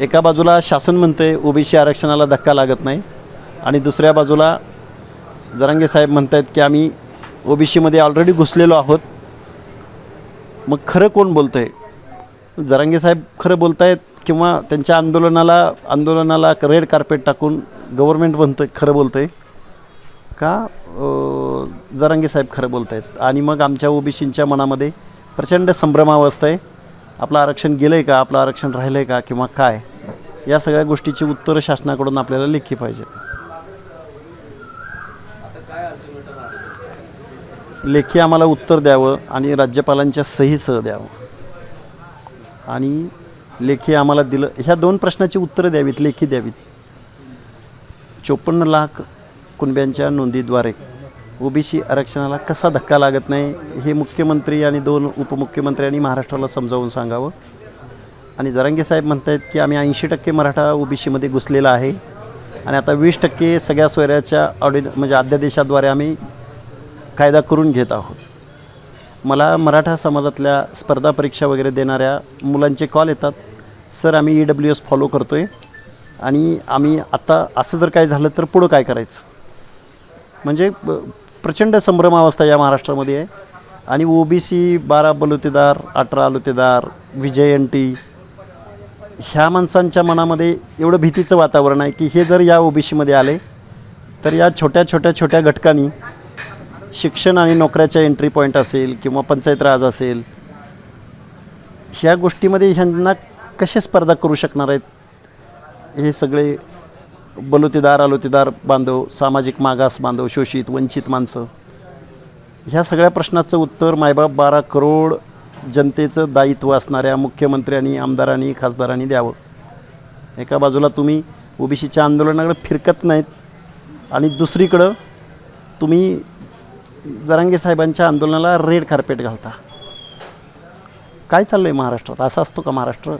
एका बाजूला शासन म्हणते ओबीसी आरक्षणाला धक्का लागत नाही. आणि दुसऱ्या बाजूला जरांगे साहेब म्हणत आहेत की आम्ही ओबीसीमध्ये ऑलरेडी घुसलेलो आहोत. मग खरं कोण बोलतं आहे जरांगे साहेब खरं बोलत आहेत किंवा त्यांच्या आंदोलनाला आंदोलनाला रेड कार्पेट टाकून गव्हर्मेंट म्हणतं खरं बोलतं आहे का जरांगे साहेब खरं बोलत आहेत आणि मग आमच्या ओबीसींच्या मनामध्ये प्रचंड संभ्रमावस्था आहे. आपलं आरक्षण गेलं आहे का? आपलं आरक्षण राहिलं आहे का? किंवा काय? या सगळ्या गोष्टीची उत्तरं शासनाकडून आपल्याला लेखी पाहिजे. लेखी आम्हाला उत्तर द्यावं आणि राज्यपालांच्या सहीसह द्यावं. आणि लेखी आम्हाला दिलं ह्या दोन प्रश्नाची उत्तरं द्यावीत लेखी द्यावीत. चोपन्न लाख कुणब्यांच्या नोंदीद्वारे ओबीसी आरक्षणाला कसा धक्का लागत नाही हे मुख्यमंत्री आणि दोन उपमुख्यमंत्र्यांनी महाराष्ट्राला समजावून सांगावं. आणि जरांगे साहेब म्हणत आहेत की आम्ही ऐंशी टक्के मराठा ओबीसीमध्ये घुसलेला आहे. आणि आता वीस टक्के सगळ्या सोयऱ्याच्या ऑर्डिन म्हणजे अध्यादेशाद्वारे आम्ही कायदा करून घेत आहोत. मला मराठा समाजातल्या स्पर्धा परीक्षा वगैरे देणाऱ्या मुलांचे कॉल येतात. सर आम्ही ई डब्ल्यू एस फॉलो करतो आहे आणि आम्ही आत्ता असं जर काय झालं तर पुढं काय करायचं? म्हणजे प्रचंड संभ्रमावस्था या महाराष्ट्रामध्ये आहे. आणि ओबीसी बारा बलुतेदार अठरा आलुतेदार विजय एन टी ह्या माणसांच्या मनामध्ये एवढं भीतीचं वातावरण आहे की हे जर या ओबीसीमध्ये आले तर या छोट्या छोट्या छोट्या घटकांनी शिक्षण आणि नोकऱ्याच्या एंट्री पॉईंट असेल किंवा पंचायत राज असेल ह्या गोष्टीमध्ये ह्यांना कसे स्पर्धा करू शकणार आहेत? हे सगळे बलुतेदार आलोतेदार बांधव सामाजिक मागास बांधव शोषित वंचित माणसं ह्या सगळ्या प्रश्नाचं उत्तर मायबाप बारा करोड जनतेचं दायित्व असणाऱ्या मुख्यमंत्र्यांनी आमदारांनी खासदारांनी द्यावं. एका बाजूला तुम्ही ओबीसीच्या आंदोलनाकडे फिरकत नाहीत आणि दुसरीकडं तुम्ही जरांगे साहेबांच्या आंदोलनाला रेड कार्पेट घालता. काय चाललं आहे महाराष्ट्रात? असा असतो का महाराष्ट्र?